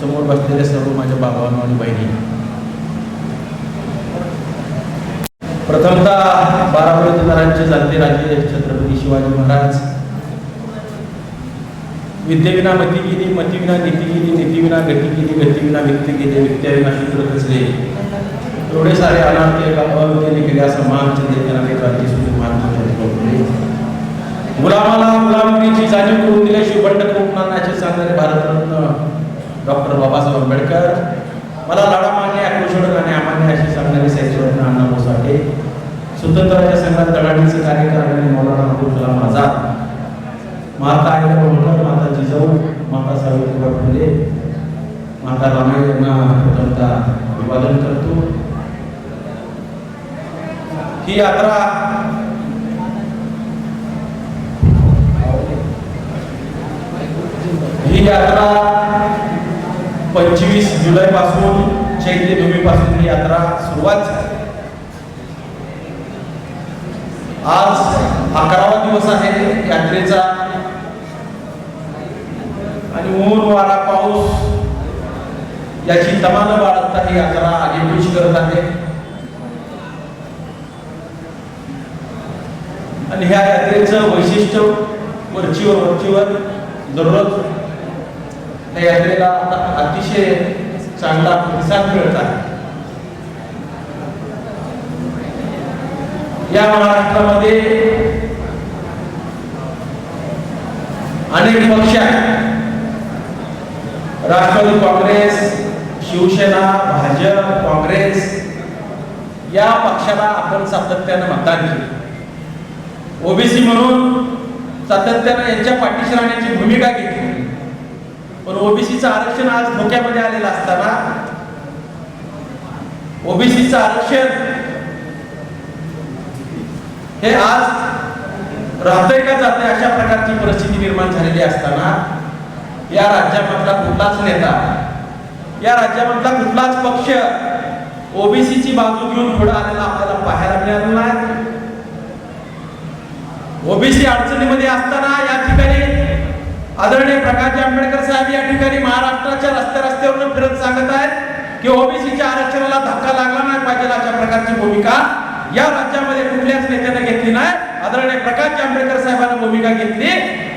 समोर बसलेले सर्व माझ्या बाबांनो आणि बहिणी. प्रथमतः बारा मतदारांचे राजे छत्रपती शिवाजी महाराज. विद्येविना मती गेली मतीविना नीती गेली नीतीविना गती गेली गतीविना व्यक्ती गेली व्यक्त्याविना शूद्र खचले एवढे सारे अनाथ एका अविद्येने केले असं महान चंद्रकांत क्रांती सुरू महान गुलामाला गुलामगिरीची जाणीव करून दिल्याशिवाय बंड कोकणात नाचे सांगणारे भारतरत्न संघात तलाठीचं कार्य करणारे मौलाना अब्दुल कलाम आझाद माता आईला होळकर माता जिजाऊ माता सावित्रीबाई फुले माता रामाई यांना प्रथमतः अभिवादन करतो. ही यात्रा ही यात्रा पंचवीस जुलै पासून चैत्यभूमीपासून ही यात्रा सुरुवात झाली. आज अकरावा दिवस आहे यात्रेचा. आणि ऊन वारा पाऊस याची तमान बाळगता ही यात्रा आगेपीच करत आहे. आणि ह्या यात्रेचं वैशिष्ट्य वरचीवर वरचीवर दररोज या यात्रेला अतिशय चांगला प्रतिसाद मिळत आहे. या महाराष्ट्रामध्ये अनेक पक्ष आहेत. राष्ट्रवादी काँग्रेस शिवसेना भाजप काँग्रेस या पक्षाला आपण सातत्यानं मतदान केले. ओबीसी म्हणून सातत्यानं यांच्या पाठीशी राहण्याची भूमिका घेतली. पण ओबीसीचं आरक्षण आज धोक्यामध्ये आलेलं असताना ओबीसीचं आरक्षण हे आज राहतंय का जाते अशा प्रकारची परिस्थिती निर्माण झालेली असताना या राज्यामधला कुठलाच नेता या राज्यामधला कुठलाच पक्ष ओबीसीची बाजू घेऊन पुढे आलेला आपल्याला पाहायला मिळालं नाही. ओबीसी अडचणीमध्ये असताना या ठिकाणी आदरणीय प्रकाश आंबेडकर साहेब या ठिकाणी महाराष्ट्राच्या रस्त्या रस्त्यावरून फिरत सांगत आहेत की ओबीसीच्या आरक्षणाला धक्का लागला नाही पाहिजे अशा प्रकारची भूमिका या राज्यामध्ये कुठल्याच नेत्याने घेतली नाही. आदरणीय प्रकाश आंबेडकर साहेबांनी भूमिका घेतली.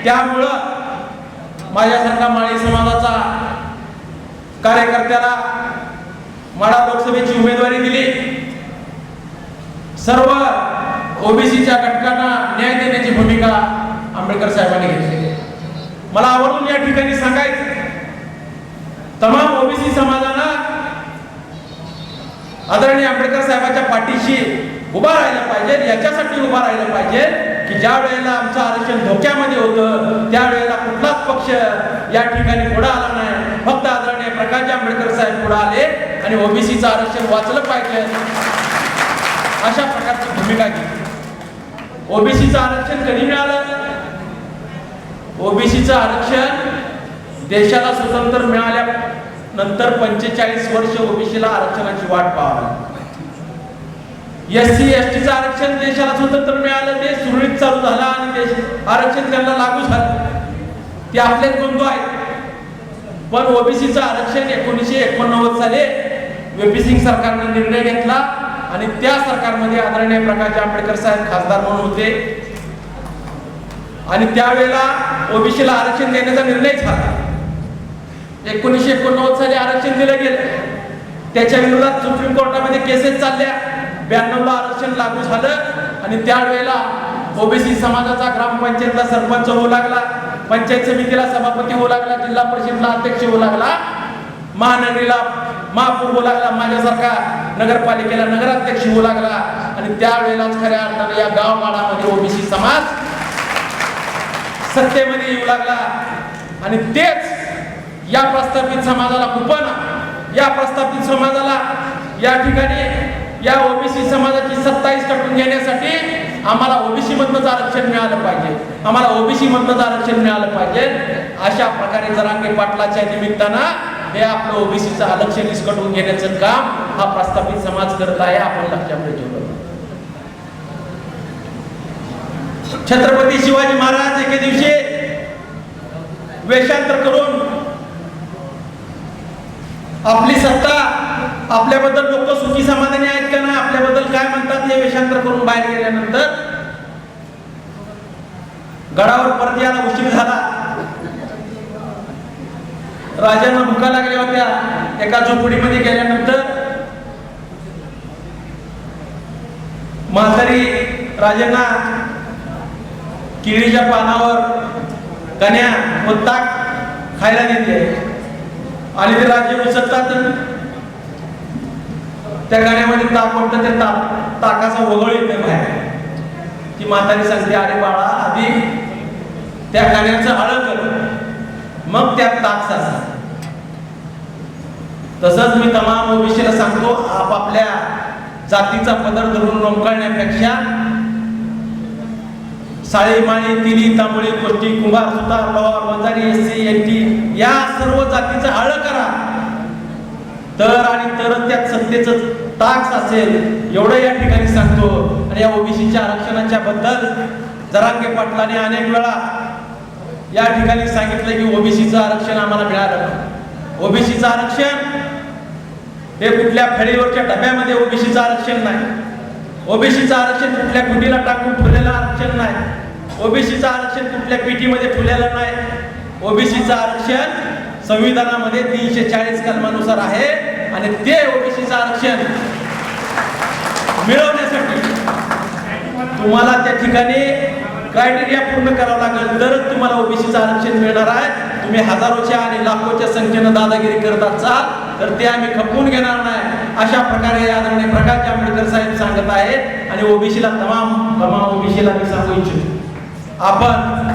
त्यामुळं माझ्यासारखा माळी समाजाचा कार्यकर्त्याला माडा लोकसभेची उमेदवारी दिली. सर्व ओबीसीच्या घटकांना न्याय देण्याची भूमिका आंबेडकर साहेबांनी घेतली. मला आवडून या ठिकाणी सांगायचं तमाम ओबीसी समाजाला आदरणीय आंबेडकर साहेबांच्या पाठीशी उभा राहिलं पाहिजे याच्यासाठी उभा राहिलं पाहिजे की ज्या वेळेला आमचं आरक्षण धोक्यामध्ये होतं त्यावेळेला कुठलाच पक्ष या ठिकाणी पुढे आला नाही. फक्त आदरणीय प्रकाश आंबेडकर साहेब पुढे आले आणि ओबीसीचं आरक्षण वाचलं पाहिजे. अशा प्रकारची भूमिका घेतली. ओबीसीचं आरक्षण कधी मिळालं? ओबीसीचं आरक्षण देशाला स्वतंत्र मिळाल्या नंतर पंचेचाळीस वर्ष ओबीसीला आरक्षणाची वाट पाहावी. एस सी एस टीचं आरक्षण देशाला स्वतंत्र मिळालं ते सुरळीत चालू झालं आणि देश आरक्षण त्यांना लागू झालं. ते आपले बंधू आहेत. पण ओबीसीचं आरक्षण एकोणीसशे एकोणनव्वद साली व्हीपी सिंग सरकारने निर्णय घेतला आणि त्या सरकारमध्ये आदरणीय प्रकाश आंबेडकर साहेब खासदार म्हणून होते. आणि त्यावेळेला ओबीसीला आरक्षण देण्याचा निर्णय झाला. एकोणीसशे एकोणनव्वद साली आरक्षण दिलं गेलं. त्याच्या विरोधात सुप्रीम कोर्टामध्ये केसेस चालल्या. ब्याण्णवला आरक्षण लागू झालं आणि त्यावेळेला ओबीसी समाजाचा ग्रामपंचायतला सरपंच होऊ लागला पंचायत समितीला सभापती होऊ लागला जिल्हा परिषदला अध्यक्ष होऊ लागला महानगरीला महापौर होऊ लागला माझ्यासारखा नगरपालिकेला नगराध्यक्ष होऊ लागला. आणि त्यावेळेलाच खऱ्या अर्थाने या गावगाडामध्ये ओबीसी समाज सत्तेमध्ये येऊ लागला. आणि तेच या प्रस्थापित समाजाला कुपन या प्रस्थापित समाजाला या ठिकाणी या ओबीसी समाजाची सत्तावीस टक्के घेण्यासाठी आम्हाला ओबीसी मधनंच आरक्षण मिळालं पाहिजे. आम्हाला ओबीसी मधनंच आरक्षण मिळालं पाहिजे. अशा प्रकारे जरांगे पाटलाच्या निमित्तानं हे आपलं ओबीसीचं आरक्षण निष्कटून घेण्याचं काम हा प्रस्थापित समाज करत आहे. आपण लक्षामध्ये ठेवलं छत्रपती शिवाजी महाराज एके दिवशी वेषांतर करून आपली सत्ता आपल्याबद्दल लोक सुखी समाधानी आहेत का नाही आपल्याबद्दल काय म्हणतात हे वेषांतर करून बाहेर गेल्यानंतर गडावर परत यायला उशीर झाला. राजांना भुका लागल्या होत्या. एका झोपडीमध्ये गेल्यानंतर म्हातारी राजांना केळीच्या पानावर कन्या व ताक खायला देते आणि ते राजे उचलतात त्या गाण्यामध्ये ताक वाटतं ते ताक ताकाचा वगळ येते बाहेर. ती म्हातारी सांगते अरे बाळा आधी त्या गाण्याचं हळद कर. मग त्यात ताक साचा. तसंच मी तमाम ओबीसीला सांगतो आपापल्या जातीचा पदर धरून लोंबकळण्यापेक्षा साळी माळी तिली तांबळी कोष्टी कुंभार सुतार पवार वंजारी एस सी एन टी या सर्व जातीचं हळ करा. तर आणि तरच त्यात सत्तेचं ताक असेल एवढं या ठिकाणी सांगतो. आणि या ओबीसीच्या आरक्षणाच्या बद्दल जरांगे पाटलाने अनेक वेळा या ठिकाणी सांगितलं की ओबीसीचं आरक्षण आम्हाला मिळालं ओबीसीचं आरक्षण हे कुठल्या फळीवरच्या डब्यामध्ये ओबीसीचं आरक्षण नाही. ओबीसीचं आरक्षण कुठल्या कुटीला टाकून ठेवलेलं आरक्षण नाही. ओबीसीचं आरक्षण कुठल्या पीटीमध्ये ठेवलेलं नाही. ओबीसीचं आरक्षण संविधानामध्ये तीनशे चाळीस कलमानुसार आहे आणि ते ओबीसीचं आरक्षण मिळवण्यासाठी तुम्हाला त्या ठिकाणी क्रायटेरिया पूर्ण करावं लागेल. तरच तुम्हाला ओबीसीचं आरक्षण मिळणार आहे. तुम्ही हजारोच्या आणि लाखोच्या संख्येनं दादागिरी करत असाल तर ते आम्ही खपवून घेणार नाही. अशा प्रकारे आदरणीय प्रकाश आंबेडकर साहेब सांगत आहेत आणि ओबीसीला तमाम तमाम ओबीसीला मी सांगू इच्छितो. आपण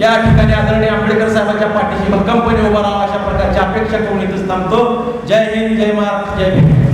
या ठिकाणी आदरणीय आंबेडकर साहेबांच्या पाठीशी भक्कमपणे उभा राहा अशा प्रकारची अपेक्षा करून इथंच थांबतो. जय हिंद जय महाराष्ट्र जय भीम